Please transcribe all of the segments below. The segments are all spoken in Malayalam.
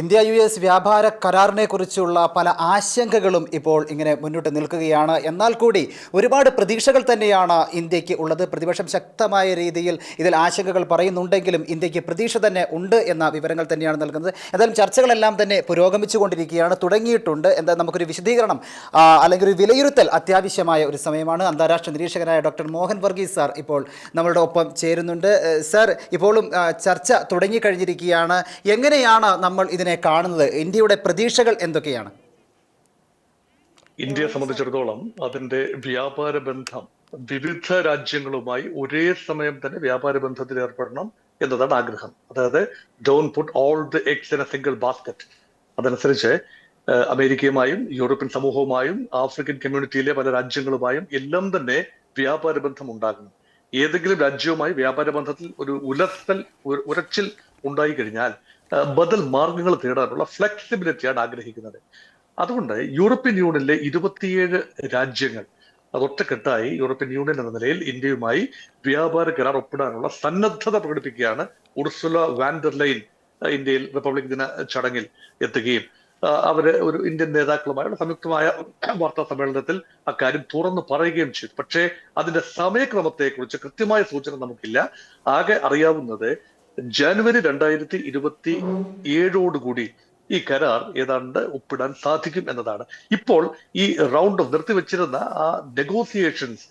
ഇന്ത്യ യു എസ് വ്യാപാര കരാറിനെ കുറിച്ചുള്ള പല ആശങ്കകളും ഇപ്പോൾ ഇങ്ങനെ മുന്നോട്ട് നിൽക്കുകയാണ്. എന്നാൽ കൂടി ഒരുപാട് പ്രതീക്ഷകൾ തന്നെയാണ് ഇന്ത്യയ്ക്ക് ഉള്ളത്. പ്രതിപക്ഷം ശക്തമായ രീതിയിൽ ഇതിൽ ആശങ്കകൾ പറയുന്നുണ്ടെങ്കിലും ഇന്ത്യയ്ക്ക് പ്രതീക്ഷ തന്നെ ഉണ്ട് എന്ന വിവരങ്ങൾ തന്നെയാണ് നൽകുന്നത്. എന്തായാലും ചർച്ചകളെല്ലാം തന്നെ പുരോഗമിച്ചുകൊണ്ടിരിക്കുകയാണ്. തുടങ്ങിയിട്ടുണ്ട്. എന്താ നമുക്കൊരു വിശദീകരണം അല്ലെങ്കിൽ ഒരു വിലയിരുത്തൽ അത്യാവശ്യമായ ഒരു സമയമാണ്. അന്താരാഷ്ട്ര നിരീക്ഷകനായ ഡോക്ടർ മോഹൻ വർഗീസ് സാർ ഇപ്പോൾ നമ്മളുടെ ഒപ്പം ചേരുന്നുണ്ട്. സാർ ഇപ്പോഴും ചർച്ച തുടങ്ങിക്കഴിഞ്ഞിരിക്കുകയാണ്. എങ്ങനെയാണ് നമ്മൾ ഇതിനെ കാണുന്നത് ഇന്ത്യയുടെ പ്രതീക്ഷകൾ എന്തൊക്കെയാണ്? ഇന്ത്യയെ സംബന്ധിച്ചിടത്തോളം അതിന്റെ വ്യാപാര ബന്ധം വിവിധ രാജ്യങ്ങളുമായി ഒരേ സമയം തന്നെ വ്യാപാര ബന്ധത്തിൽ ഏർപ്പെടണം എന്നതാണ് ആഗ്രഹം. അതായത് don't put all the eggs in a single basket അതനുസരിച്ച് അമേരിക്കയുമായും യൂറോപ്യൻ സമൂഹവുമായും ആഫ്രിക്കൻ കമ്മ്യൂണിറ്റിയിലെ പല രാജ്യങ്ങളുമായും എല്ലാം തന്നെ വ്യാപാര ബന്ധം ഉണ്ടാകുന്നു ഏതെങ്കിലും രാജ്യവുമായി വ്യാപാര ബന്ധത്തിൽ ഒരു ഉലസൽ ഉരച്ചിൽ ഉണ്ടായി കഴിഞ്ഞാൽ ബദൽ മാർഗങ്ങൾ തേടാനുള്ള ഫ്ലെക്സിബിലിറ്റിയാണ് ആഗ്രഹിക്കുന്നത്. അതുകൊണ്ട് യൂറോപ്യൻ യൂണിയനിലെ ഇരുപത്തിയേഴ് രാജ്യങ്ങൾ അതൊറ്റക്കെട്ടായി യൂറോപ്യൻ യൂണിയൻ എന്ന നിലയിൽ ഇന്ത്യയുമായി വ്യാപാര കരാർ ഒപ്പിടാനുള്ള സന്നദ്ധത പ്രകടിപ്പിക്കുകയാണ് ഉർസുല വാൻഡർലൈൻ ഇന്ത്യയിൽ റിപ്പബ്ലിക് ദിന ചടങ്ങിൽ എത്തുകയും അവർ ഒരു ഇന്ത്യൻ നേതാക്കളുമായുള്ള സംയുക്തമായ വാർത്താ സമ്മേളനത്തിൽ അക്കാര്യം തുറന്നു പറയുകയും ചെയ്തു. പക്ഷേ അതിന്റെ സമയക്രമത്തെക്കുറിച്ച് കൃത്യമായ സൂചന നമുക്കില്ല. ആകെ അറിയാവുന്നത് ജനുവരി രണ്ടായിരത്തി ഇരുപത്തി ഏഴോടുകൂടി ഈ കരാർ ഏതാണ്ട് ഒപ്പിടാൻ സാധിക്കും എന്നതാണ്. ഇപ്പോൾ ഈ റൗണ്ട് നിർത്തിവെച്ചിരുന്ന ആ നെഗോസിയേഷൻസ്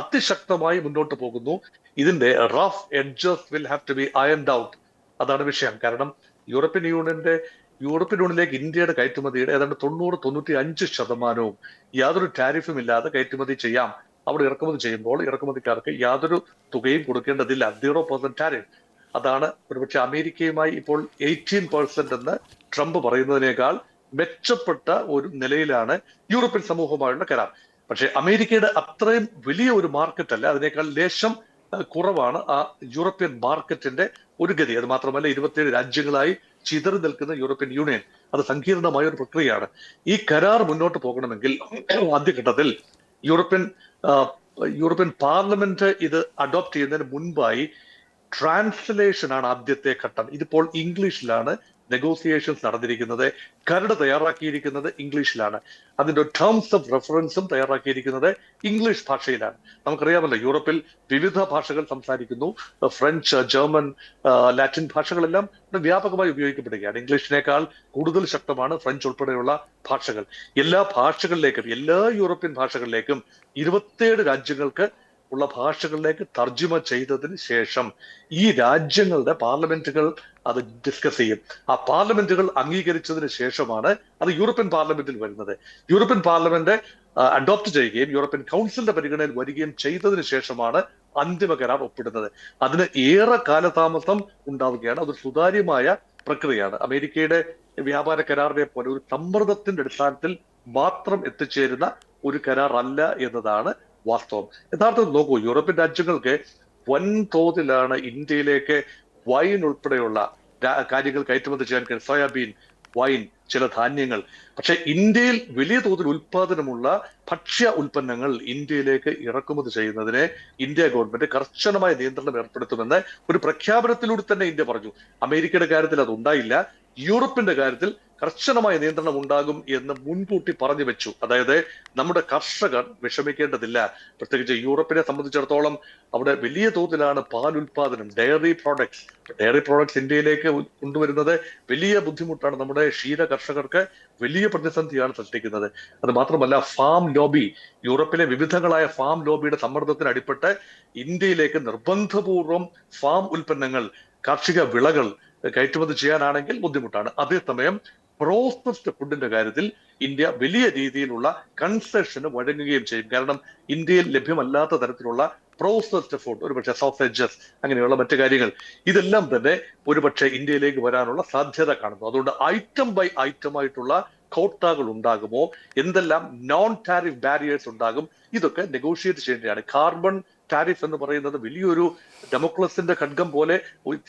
അതിശക്തമായി മുന്നോട്ട് പോകുന്നു. ഇതിന്റെ rough edges will have to be ironed out അതാണ് വിഷയം. കാരണം യൂറോപ്യൻ യൂണിയന്റെ യൂറോപ്യൻ യൂണിയനിലേക്ക് ഇന്ത്യയുടെ കയറ്റുമതിയുടെ ഏതാണ്ട് തൊണ്ണൂറ് തൊണ്ണൂറ്റി അഞ്ച് ശതമാനവും യാതൊരു ടാരിഫും ഇല്ലാതെ കയറ്റുമതി ചെയ്യാം. അവിടെ ഇറക്കുമതി ചെയ്യുമ്പോൾ ഇറക്കുമതിക്കാർക്ക് യാതൊരു തുകയും കൊടുക്കേണ്ടതില്ല. സീറോ പെർസെന്റ് ടാരിഫ് അതാണ് ഒരുപക്ഷെ അമേരിക്കയുമായി ഇപ്പോൾ എയ്റ്റീൻ പെർസെന്റ് എന്ന് ട്രംപ് പറയുന്നതിനേക്കാൾ മെച്ചപ്പെട്ട ഒരു നിലയിലാണ് യൂറോപ്യൻ സമൂഹവുമായുള്ള കരാർ. പക്ഷേ അമേരിക്കയുടെ അത്രയും വലിയ ഒരു മാർക്കറ്റ് അല്ല അതിനേക്കാൾ ലേശം കുറവാണ് ആ യൂറോപ്യൻ മാർക്കറ്റിന്റെ ഒരു ഗതി. അത് മാത്രമല്ല ഇരുപത്തിയേഴ് രാജ്യങ്ങളായി ചിതറി നിൽക്കുന്ന യൂറോപ്യൻ യൂണിയൻ അത് സങ്കീർണമായ ഒരു പ്രക്രിയയാണ്. ഈ കരാർ മുന്നോട്ട് പോകണമെങ്കിൽ ആദ്യഘട്ടത്തിൽ യൂറോപ്യൻ യൂറോപ്യൻ പാർലമെന്റ് ഇത് അഡോപ്റ്റ് ചെയ്യുന്നതിന് മുൻപായി ട്രാൻസ്ലേഷൻ ആണ് ആദ്യത്തെ ഘട്ടം. ഇതിപ്പോൾ ഇംഗ്ലീഷിലാണ് നെഗോസിയേഷൻസ് നടന്നിരിക്കുന്നത്. കരട് തയ്യാറാക്കിയിരിക്കുന്നത് ഇംഗ്ലീഷിലാണ്. അതിന്റെ ടേംസ് ഓഫ് റെഫറൻസും തയ്യാറാക്കിയിരിക്കുന്നത് ഇംഗ്ലീഷ് ഭാഷയിലാണ്. നമുക്കറിയാമല്ലോ യൂറോപ്പിൽ വിവിധ ഭാഷകൾ സംസാരിക്കുന്നു. ഫ്രഞ്ച് ജർമ്മൻ ലാറ്റിൻ ഭാഷകളെല്ലാം വ്യാപകമായി ഉപയോഗിക്കപ്പെടുകയാണ്. ഇംഗ്ലീഷിനേക്കാൾ കൂടുതൽ ശക്തമാണ് ഫ്രഞ്ച് ഉൾപ്പെടെയുള്ള ഭാഷകൾ. എല്ലാ ഭാഷകളിലേക്കും എല്ലാ യൂറോപ്യൻ ഭാഷകളിലേക്കും ഇരുപത്തിയേഴ് രാജ്യങ്ങൾക്ക് ഉള്ള ഭാഷകളിലേക്ക് തർജമ ചെയ്തതിന് ശേഷം ഈ രാജ്യങ്ങളുടെ പാർലമെന്റുകൾ അത് ഡിസ്കസ് ചെയ്യും. ആ പാർലമെന്റുകൾ അംഗീകരിച്ചതിന് ശേഷമാണ് അത് യൂറോപ്യൻ പാർലമെന്റിൽ വരുന്നത്. യൂറോപ്യൻ പാർലമെന്റ് അഡോപ്റ്റ് ചെയ്യുകയും യൂറോപ്യൻ കൗൺസിലിന്റെ പരിഗണനയിൽ വരികയും ചെയ്തതിന് ശേഷമാണ് അന്തിമ കരാർ ഒപ്പിടുന്നത്. അതിന് ഏറെ കാലതാമസം ഉണ്ടാവുകയാണ്. അതൊരു സുതാര്യമായ പ്രക്രിയയാണ്. അമേരിക്കയുടെ വ്യാപാര കരാറിനെ പോലെ ഒരു സമ്മർദ്ദത്തിന്റെ അടിസ്ഥാനത്തിൽ മാത്രം എത്തിച്ചേരുന്ന ഒരു കരാർ അല്ല എന്നതാണ് വാസ്തവം. യഥാർത്ഥത്തിൽ നോക്കൂ യൂറോപ്യൻ രാജ്യങ്ങൾക്ക് വൻതോതിലാണ് ഇന്ത്യയിലേക്ക് വൈൻ ഉൾപ്പെടെയുള്ള കാര്യങ്ങൾ കയറ്റുമതി ചെയ്യാൻ കഴിയും സോയാബീൻ വൈൻ ചില ധാന്യങ്ങൾ. പക്ഷെ ഇന്ത്യയിൽ വലിയ തോതിൽ ഉൽപാദനമുള്ള ഭക്ഷ്യ ഉൽപ്പന്നങ്ങൾ ഇന്ത്യയിലേക്ക് ഇറക്കുമതി ചെയ്യുന്നതിന് ഇന്ത്യ ഗവൺമെന്റ് കർശനമായ നിയന്ത്രണം ഏർപ്പെടുത്തുമെന്ന് ഒരു പ്രഖ്യാപനത്തിലൂടെ തന്നെ ഇന്ത്യ പറഞ്ഞു. അമേരിക്കയുടെ കാര്യത്തിൽ അത് ഉണ്ടായില്ല. യൂറോപ്പിന്റെ കാര്യത്തിൽ കർശനമായ നിയന്ത്രണം ഉണ്ടാകും എന്ന് മുൻകൂട്ടി പറഞ്ഞു വെച്ചു. അതായത് നമ്മുടെ കർഷകർ വിഷമിക്കേണ്ടതില്ല. പ്രത്യേകിച്ച് യൂറോപ്പിനെ സംബന്ധിച്ചിടത്തോളം അവിടെ വലിയ തോതിലാണ് പാൽ ഉൽപാദനം ഡയറി പ്രോഡക്ട്സ്. ഡയറി പ്രോഡക്ട്സ് ഇന്ത്യയിലേക്ക് കൊണ്ടുവരുന്നത് വലിയ ബുദ്ധിമുട്ടാണ്. നമ്മുടെ ക്ഷീര കർഷകർക്ക് വലിയ പ്രതിസന്ധിയാണ് സൃഷ്ടിക്കുന്നത്. അത് മാത്രമല്ല ഫാം ലോബി യൂറോപ്പിലെ വിവിധങ്ങളായ ഫാം ലോബിയുടെ സമ്മർദ്ദത്തിന് അടിപ്പെട്ട് ഇന്ത്യയിലേക്ക് നിർബന്ധപൂർവം ഫാം ഉൽപ്പന്നങ്ങൾ കാർഷിക വിളകൾ കയറ്റുമതി ചെയ്യാനാണെങ്കിൽ ബുദ്ധിമുട്ടാണ്. അതേസമയം പ്രോസസ്ഡ് ഫുഡിന്റെ കാര്യത്തിൽ ഇന്ത്യ വലിയ രീതിയിലുള്ള കൺസെഷന് വഴങ്ങുകയും ചെയ്യും. കാരണം ഇന്ത്യയിൽ ലഭ്യമല്ലാത്ത തരത്തിലുള്ള പ്രോസസ്ഡ് ഫുഡ് ഒരുപക്ഷെ സോസേജസ് അങ്ങനെയുള്ള മറ്റു കാര്യങ്ങൾ ഇതെല്ലാം തന്നെ ഒരുപക്ഷെ ഇന്ത്യയിലേക്ക് വരാനുള്ള സാധ്യത കാണുന്നു. അതുകൊണ്ട് ഐറ്റം ബൈ ഐറ്റം ആയിട്ടുള്ള കോട്ടാകൾ ഉണ്ടാകുമോ? എന്തെല്ലാം നോൺ ടാരിഫ് ബാരിയേഴ്സ് ഉണ്ടാകും? ഇതൊക്കെ നെഗോഷിയേറ്റ് ചെയ്യേണ്ടതാണ്. കാർബൺ ടാരിഫ് എന്ന് പറയുന്നത് വലിയൊരു ഡെമോക്രസിന്റെ ഖഡ്ഗം പോലെ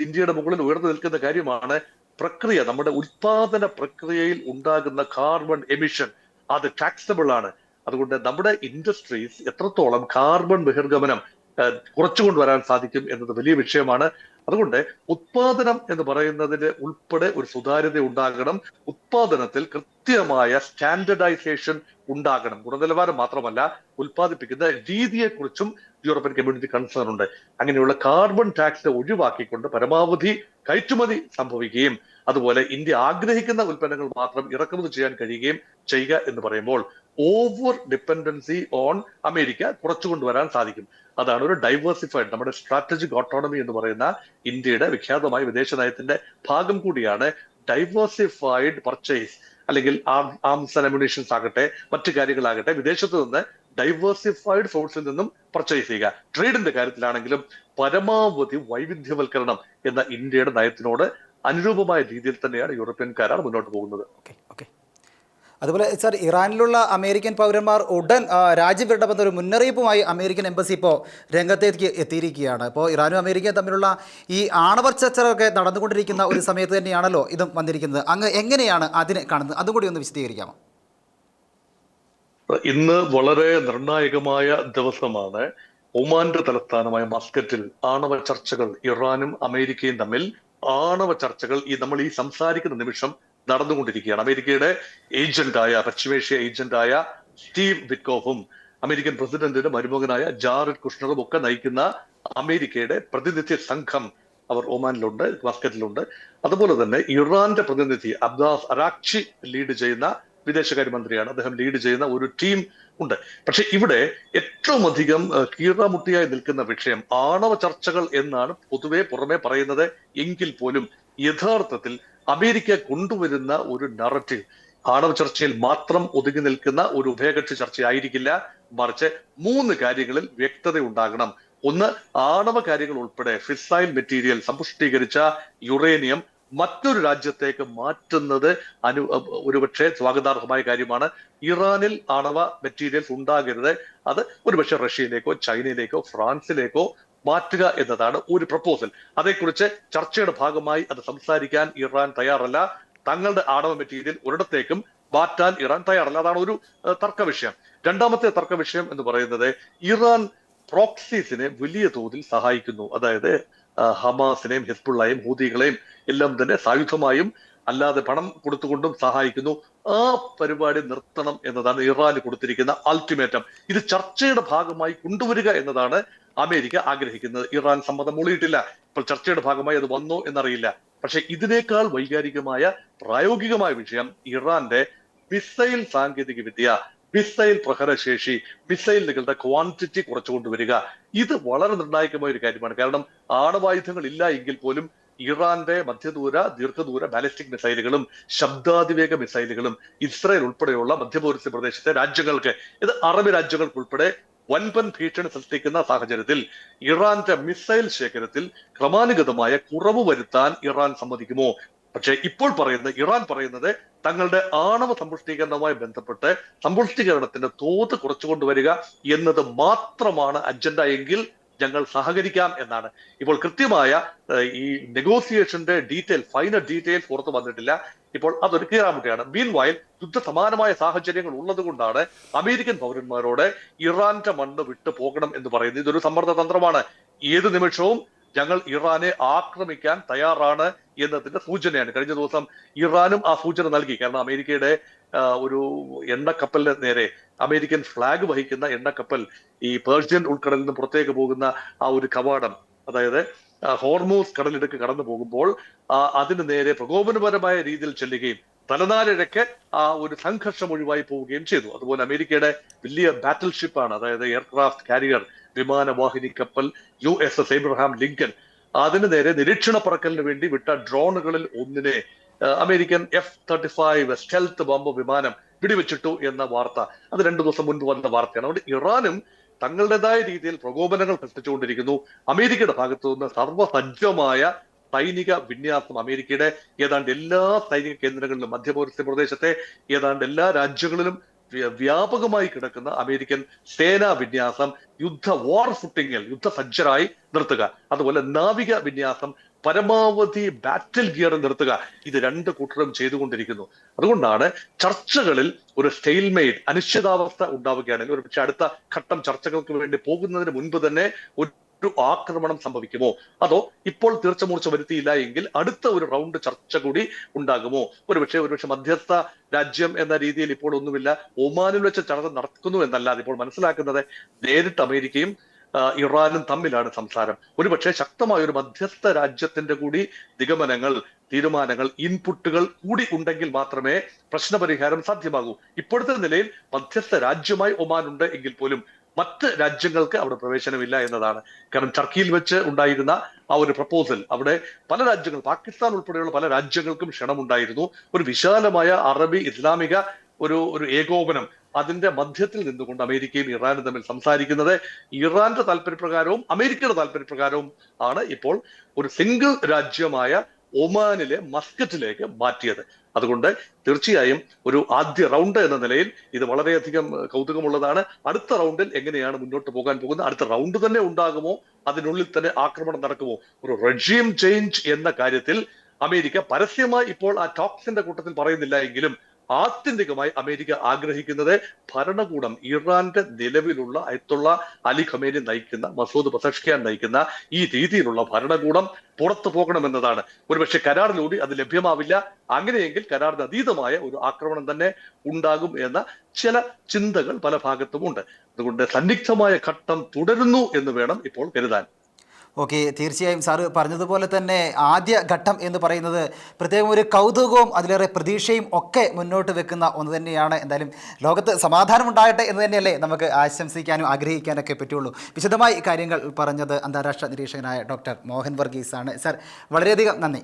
ഇന്ത്യയുടെ മുകളിൽ ഉയർന്നു നിൽക്കുന്ന കാര്യമാണ്. പ്രക്രിയ നമ്മുടെ ഉൽപാദന പ്രക്രിയയിൽ ഉണ്ടാകുന്ന കാർബൺ എമിഷൻ അത് ടാക്സബിൾ ആണ്. അതുകൊണ്ട് നമ്മുടെ ഇൻഡസ്ട്രീസ് എത്രത്തോളം കാർബൺ ബഹിർഗമനം കുറച്ചുകൊണ്ട് കുറച്ചുകൊണ്ടുവരാൻ സാധിക്കും എന്നത് വലിയ വിഷയമാണ്. അതുകൊണ്ട് ഉത്പാദനം എന്ന് പറയുന്നതിന് ഉൾപ്പെടെ ഒരു സുതാര്യത ഉണ്ടാകണം. ഉത്പാദനത്തിൽ കൃത്യമായ സ്റ്റാൻഡർഡൈസേഷൻ ഉണ്ടാകണം. ഗുണനിലവാരം മാത്രമല്ല ഉൽപ്പാദിപ്പിക്കുന്ന രീതിയെക്കുറിച്ചും യൂറോപ്യൻ കമ്മ്യൂണിറ്റി കൺസേൺ ഉണ്ട്. അങ്ങനെയുള്ള കാർബൺ ടാക്സ് ഒഴിവാക്കിക്കൊണ്ട് പരമാവധി കയറ്റുമതി സംഭവിക്കുകയും അതുപോലെ ഇന്ത്യ ആഗ്രഹിക്കുന്ന ഉൽപ്പന്നങ്ങൾ മാത്രം ഇറക്കുമതി ചെയ്യാൻ കഴിയുകയും ചെയ്യുക എന്ന് പറയുമ്പോൾ ഓവർ ഡിപ്പെൻഡൻസി ഓൺ അമേരിക്ക കുറച്ചു കൊണ്ടുവരാൻ സാധിക്കും. അതാണ് ഒരു ഡൈവേഴ്സിഫൈഡ് നമ്മുടെ സ്ട്രാറ്റജിക് ഓട്ടോണമി എന്ന് പറയുന്ന ഇന്ത്യയുടെ വിഖ്യാതമായ വിദേശ നയത്തിന്റെ ഭാഗം കൂടിയാണ് ഡൈവേഴ്സിഫൈഡ് പർച്ചേസ് അല്ലെങ്കിൽ ആംസ് ആൻഡ് അമ്യൂണേഷൻസ് ആകട്ടെ മറ്റു കാര്യങ്ങളാകട്ടെ വിദേശത്ത് നിന്ന് ഡൈവേഴ്സിഫൈഡ് സോഴ്സിൽ നിന്നും പർച്ചേസ് ചെയ്യുക. ട്രേഡിന്റെ കാര്യത്തിലാണെങ്കിലും പരമാവധി വൈവിധ്യവൽക്കരണം എന്ന ഇന്ത്യയുടെ നയത്തിനോട് അനുരൂപമായ രീതിയിൽ തന്നെയാണ് യൂറോപ്യൻ കരാർ മുന്നോട്ട് പോകുന്നത്. ഓക്കെ ഓക്കെ അതുപോലെ സാർ ഇറാനിലുള്ള അമേരിക്കൻ പൗരന്മാർ ഉടൻ രാജ്യം വിടണമെന്ന ഒരു മുന്നറിയിപ്പുമായി അമേരിക്കൻ എംബസി ഇപ്പോൾ രംഗത്തേക്ക് എത്തിയിരിക്കുകയാണ്. ഇപ്പോൾ ഇറാനും അമേരിക്കയും തമ്മിലുള്ള ഈ ആണവ ചർച്ചകളൊക്കെ നടന്നുകൊണ്ടിരിക്കുന്ന ഒരു സമയത്ത് തന്നെയാണല്ലോ ഇതും വന്നിരിക്കുന്നത്. അങ്ങ് എങ്ങനെയാണ് അതിനെ കാണുന്നത്? അതും കൂടി ഒന്ന് വിശദീകരിക്കാമോ? ഇന്ന് വളരെ നിർണായകമായ ദിവസമാണ്. ഒമാന്റെ തലസ്ഥാനമായ മസ്കറ്റിൽ ആണവ ചർച്ചകൾ ഇറാനും അമേരിക്കയും തമ്മിൽ ആണവ ചർച്ചകൾ ഈ നമ്മൾ ഈ സംസാരിക്കുന്ന നിമിഷം നടന്നുകൊണ്ടിരിക്കുകയാണ്. അമേരിക്കയുടെ ഏജന്റായ പശ്ചിമേഷ്യ ഏജന്റായ സ്റ്റീവ് വിറ്റ്കോഫും അമേരിക്കൻ പ്രസിഡന്റിന്റെ മരുമകനായ ജാറഡ് കുഷ്ണറും ഒക്കെ നയിക്കുന്ന അമേരിക്കയുടെ പ്രതിനിധി സംഘം അവർ ഒമാനിലുണ്ട് മസ്കറ്റിലുണ്ട് അതുപോലെ തന്നെ ഇറാന്റെ പ്രതിനിധി അബ്ദാസ് അറാക്ചി ലീഡ് ചെയ്യുന്ന വിദേശകാര്യമന്ത്രിയാണ്. അദ്ദേഹം ലീഡ് ചെയ്യുന്ന ഒരു ടീം ഉണ്ട്. പക്ഷെ ഇവിടെ ഏറ്റവും അധികം കീറാമുട്ടിയായി നിൽക്കുന്ന വിഷയം ആണവ ചർച്ചകൾ എന്നാണ് പൊതുവെ പുറമെ പറയുന്നത് എങ്കിൽ പോലും യഥാർത്ഥത്തിൽ അമേരിക്ക കൊണ്ടുവരുന്ന ഒരു നററ്റീവ് ആണവ ചർച്ചയിൽ മാത്രം ഒതുങ്ങി നിൽക്കുന്ന ഒരു ഉഭയകക്ഷി ചർച്ചയായിരിക്കില്ല. മറിച്ച് മൂന്ന് കാര്യങ്ങളിൽ വ്യക്തത ഉണ്ടാകണം. ഒന്ന് ആണവ കാര്യങ്ങൾ ഉൾപ്പെടെ ഫിസൈൽ മെറ്റീരിയൽ സമ്പുഷ്ടീകരിച്ച യുറേനിയം മറ്റൊരു രാജ്യത്തേക്ക് മാറ്റുന്നത് അനു ഒരുപക്ഷെ സ്വാഗതാർഹമായ കാര്യമാണ്. ഇറാനിൽ ആണവ മെറ്റീരിയൽസ് ഉണ്ടാകരുത്. അത് ഒരുപക്ഷെ റഷ്യയിലേക്കോ ചൈനയിലേക്കോ ഫ്രാൻസിലേക്കോ മാറ്റുക എന്നതാണ് ഒരു പ്രപ്പോസൽ. അതേക്കുറിച്ച് ചർച്ചയുടെ ഭാഗമായി അത് സംസാരിക്കാൻ ഇറാൻ തയ്യാറല്ല. തങ്ങളുടെ ആണവ മെറ്റീരിയൽ ഒരിടത്തേക്കും മാറ്റാൻ ഇറാൻ തയ്യാറല്ല. അതാണ് ഒരു തർക്ക വിഷയം. രണ്ടാമത്തെ തർക്ക വിഷയം എന്ന് പറയുന്നത് ഇറാൻ പ്രോക്സീസിനെ വലിയ തോതിൽ സഹായിക്കുന്നു. അതായത് ഹമാസിനെയും ഹിസ്ബുള്ളയും ഹൂതികളെയും എല്ലാം തന്നെ സായുധമായും അല്ലാതെ പണം കൊടുത്തുകൊണ്ടും സഹായിക്കുന്നു. ആ പരിപാടി നിർത്തണം എന്നതാണ് ഇറാന് കൊടുത്തിരിക്കുന്ന അൾട്ടിമേറ്റം ഇത് ചർച്ചയുടെ ഭാഗമായി കൊണ്ടുവരിക എന്നതാണ് അമേരിക്ക ആഗ്രഹിക്കുന്നത്. ഇറാൻ സമ്മതം മൂളിയിട്ടില്ല. ഇപ്പോൾ ചർച്ചയുടെ ഭാഗമായി അത് വന്നോ എന്നറിയില്ല. പക്ഷെ ഇതിനേക്കാൾ വൈകാരികമായ പ്രായോഗികമായ വിഷയം ഇറാന്റെ മിസൈൽ സാങ്കേതിക വിദ്യ മിസൈൽ പ്രഹരശേഷി മിസൈലുകളുടെ ക്വാണ്ടിറ്റി കുറച്ചുകൊണ്ടുവരിക ഇത് വളരെ നിർണായകമായ ഒരു കാര്യമാണ്. കാരണം ആണവായുധങ്ങൾ ഇല്ല എങ്കിൽ പോലും ഇറാന്റെ മധ്യദൂര ദീർഘദൂര ബാലിസ്റ്റിക് മിസൈലുകളും ശബ്ദാതിവേഗ മിസൈലുകളും ഇസ്രായേൽ ഉൾപ്പെടെയുള്ള മധ്യപൗരസ്യ പ്രദേശത്തെ രാജ്യങ്ങൾക്ക് ഇത് അറബ് രാജ്യങ്ങൾക്ക് ഉൾപ്പെടെ വൻപൻ ഭീഷണി സൃഷ്ടിക്കുന്ന സാഹചര്യത്തിൽ ഇറാന്റെ മിസൈൽ ശേഖരത്തിൽ ക്രമാനുഗതമായ കുറവ് വരുത്താൻ ഇറാൻ സമ്മതിക്കുമോ? പക്ഷേ ഇപ്പോൾ പറയുന്നത് ഇറാൻ പറയുന്നത് തങ്ങളുടെ ആണവ സമ്പുഷ്ടീകരണവുമായി ബന്ധപ്പെട്ട് സമ്പുഷ്ടീകരണത്തിന്റെ തോത് കുറച്ചുകൊണ്ടുവരിക എന്നത് മാത്രമാണ് അജണ്ട എങ്കിൽ ഞങ്ങൾ സഹകരിക്കാം എന്നാണ്. ഇപ്പോൾ കൃത്യമായ ഈ നെഗോസിയേഷന്റെ ഡീറ്റെയിൽ ഫൈനൽ ഡീറ്റെയിൽസ് പുറത്തു വന്നിട്ടില്ല. ഇപ്പോൾ അതൊരു കീറാമുട്ടയാണ്. മീൻ വയൽ യുദ്ധ സമാനമായ സാഹചര്യങ്ങൾ ഉള്ളത് കൊണ്ടാണ് അമേരിക്കൻ പൗരന്മാരോട് ഇറാന്റെ മണ്ണ് വിട്ടു പോകണം എന്ന് പറയുന്നത്. ഇതൊരു സമ്മർദ്ദ തന്ത്രമാണ്. ഏത് നിമിഷവും ഞങ്ങൾ ഇറാനെ ആക്രമിക്കാൻ തയ്യാറാണ് എന്നതിന്റെ സൂചനയാണ്. കഴിഞ്ഞ ദിവസം ഇറാനും ആ സൂചന നൽകി. കാരണം അമേരിക്കയുടെ ഒരു എണ്ണക്കപ്പലിന് നേരെ അമേരിക്കൻ ഫ്ലാഗ് വഹിക്കുന്ന എണ്ണക്കപ്പൽ ഈ പേർഷ്യൻ ഉൾക്കടലിൽ നിന്ന് പുറത്തേക്ക് പോകുന്ന ആ ഒരു കവാടം അതായത് ഹോർമോസ് കടലിടുക്ക് കടന്നു പോകുമ്പോൾ അതിന് നേരെ പ്രകോപനപരമായ രീതിയിൽ ചെല്ലുകയും തലനാരിഴയ്ക്ക് ആ ഒരു സംഘർഷം ഒഴിവായി പോവുകയും ചെയ്തു. അതുപോലെ അമേരിക്കയുടെ വലിയ ബാറ്റിൽ ഷിപ്പാണ് അതായത് എയർക്രാഫ്റ്റ് കാരിയർ വിമാനവാഹിനി കപ്പൽ U S S Abraham Lincoln അതിന് നേരെ നിരീക്ഷണ പറക്കലിന് വേണ്ടി വിട്ട ഡ്രോണുകളിൽ ഒന്നിനെ American F thirty five stealth bomb വിമാനം പിടിവെച്ചിട്ടു എന്ന വാർത്ത. അത് രണ്ടു ദിവസം മുൻപ് വന്ന വാർത്തയാണ്. അതുകൊണ്ട് ഇറാനും തങ്ങളുടേതായ രീതിയിൽ പ്രകോപനങ്ങൾ സൃഷ്ടിച്ചുകൊണ്ടിരിക്കുന്നു. അമേരിക്കയുടെ ഭാഗത്തു നിന്ന് സർവസജ്ജമായ സൈനിക വിന്യാസം അമേരിക്കയുടെ ഏതാണ്ട് എല്ലാ സൈനിക കേന്ദ്രങ്ങളിലും മധ്യപൗരസ്യ പ്രദേശത്തെ ഏതാണ്ട് എല്ലാ രാജ്യങ്ങളിലും വ്യാപകമായി കിടക്കുന്ന അമേരിക്കൻ സേനാ വിന്യാസം യുദ്ധ വാർ ഫുട്ടിങ്ങിൽ യുദ്ധസജ്ജരായി നിർത്തുക. അതുപോലെ നാവിക വിന്യാസം പരമാവധി ബാറ്റിൽ ഗിയർ നിർത്തുക. ഇത് രണ്ട് കൂട്ടരും ചെയ്തുകൊണ്ടിരിക്കുന്നു. അതുകൊണ്ടാണ് ചർച്ചകളിൽ ഒരു സ്റ്റെയിൽമെയ്ഡ് അനിശ്ചിതാവസ്ഥ ഉണ്ടാവുകയാണെങ്കിൽ ഒരു പക്ഷെ അടുത്ത ഘട്ടം ചർച്ചകൾക്ക് വേണ്ടി പോകുന്നതിന് മുൻപ് തന്നെ ഒരു ഒരു ആക്രമണം സംഭവിക്കുമോ? അതോ ഇപ്പോൾ തീർച്ചമൂർച്ച വരുത്തിയില്ല എങ്കിൽ അടുത്ത ഒരു റൗണ്ട് ചർച്ച കൂടി ഉണ്ടാകുമോ? ഒരുപക്ഷെ ഒരുപക്ഷെ മധ്യസ്ഥ രാജ്യം എന്ന രീതിയിൽ ഇപ്പോൾ ഒന്നുമില്ല. ഒമാനിൽ വെച്ച് ചർച്ച നടക്കുന്നു എന്നല്ലാതെ ഇപ്പോൾ മനസ്സിലാക്കുന്നത് നേരിട്ട് അമേരിക്കയും ഇറാനും തമ്മിലാണ് സംസാരം. ഒരുപക്ഷെ ശക്തമായ ഒരു മധ്യസ്ഥ രാജ്യത്തിന്റെ കൂടി നിഗമനങ്ങൾ തീരുമാനങ്ങൾ ഇൻപുട്ടുകൾ കൂടി ഉണ്ടെങ്കിൽ മാത്രമേ പ്രശ്നപരിഹാരം സാധ്യമാകൂ. ഇപ്പോഴത്തെ നിലയിൽ മധ്യസ്ഥ രാജ്യമായി ഒമാൻ ഉണ്ട് എങ്കിൽ പോലും മറ്റ് രാജ്യങ്ങൾക്ക് അവിടെ പ്രവേശനമില്ല എന്നതാണ്. കാരണം ടർക്കിയിൽ വെച്ച് ഉണ്ടായിരുന്ന ആ ഒരു പ്രപ്പോസൽ അവിടെ പല രാജ്യങ്ങൾ പാകിസ്ഥാൻ ഉൾപ്പെടെയുള്ള പല രാജ്യങ്ങൾക്കും ക്ഷണമുണ്ടായിരുന്നു. ഒരു വിശാലമായ അറബി ഇസ്ലാമിക ഒരു ഒരു ഏകോപനം അതിന്റെ മധ്യത്തിൽ നിന്നുകൊണ്ട് അമേരിക്കയും ഇറാനും തമ്മിൽ സംസാരിക്കുന്നത് ഇറാന്റെ താല്പര്യപ്രകാരവും അമേരിക്കയുടെ താല്പര്യപ്രകാരവും ആണ് ഇപ്പോൾ ഒരു സിംഗിൾ രാജ്യമായ ഒമാനിലെ മസ്കറ്റിലേക്ക് മാറ്റിയത്. അതുകൊണ്ട് തീർച്ചയായും ഒരു ആദ്യ റൗണ്ട് എന്ന നിലയിൽ ഇത് വളരെയധികം കൗതുകമുള്ളതാണ്. അടുത്ത റൗണ്ടിൽ എങ്ങനെയാണ് മുന്നോട്ട് പോകാൻ പോകുന്നത്? അടുത്ത റൗണ്ട് തന്നെ ഉണ്ടാകുമോ? അതിനുള്ളിൽ തന്നെ ആക്രമണം നടക്കുമോ? ഒരു റെജീം ചേഞ്ച് എന്ന കാര്യത്തിൽ അമേരിക്ക പരസ്യമായി ഇപ്പോൾ ആ ടോക്സിന്റെ കൂട്ടത്തിൽ പറയുന്നില്ല എങ്കിലും ആത്യന്തികമായി അമേരിക്ക ആഗ്രഹിക്കുന്നത് ഭരണകൂടം ഇറാന്റെ നിലവിലുള്ള അയത്തുള്ള അലി ഖമേനി നയിക്കുന്ന മസൂദ് പസഷ്കിയാൻ നയിക്കുന്ന ഈ രീതിയിലുള്ള ഭരണകൂടം പുറത്തു പോകണമെന്നതാണ്. ഒരുപക്ഷെ കരാറിലൂടെ അത് ലഭ്യമാവില്ല. അങ്ങനെയെങ്കിൽ കരാറിന് അതീതമായ ഒരു ആക്രമണം തന്നെ ഉണ്ടാകും എന്ന ചില ചിന്തകൾ പല ഭാഗത്തും ഉണ്ട് അതുകൊണ്ട് സന്നിഗ്ധമായ ഘട്ടം തുടരുന്നു എന്ന് വേണം ഇപ്പോൾ കരുതാൻ. ഓക്കെ തീർച്ചയായും സാറ് പറഞ്ഞതുപോലെ തന്നെ ആദ്യ ഘട്ടം എന്ന് പറയുന്നത് പ്രത്യേകം ഒരു കൗതുകവും അതിലേറെ പ്രതീക്ഷയും ഒക്കെ മുന്നോട്ട് വെക്കുന്ന ഒന്ന് തന്നെയാണ്. എന്തായാലും ലോകത്ത് സമാധാനം ഉണ്ടാകട്ടെ എന്ന് തന്നെയല്ലേ നമുക്ക് ആശംസിക്കാനും ആഗ്രഹിക്കാനൊക്കെ പറ്റുള്ളൂ. വിശദമായി കാര്യങ്ങൾ പറഞ്ഞത് അന്താരാഷ്ട്ര നിരീക്ഷകനായ ഡോക്ടർ മോഹൻ വർഗീസ് ആണ് സാർ വളരെയധികം നന്ദി.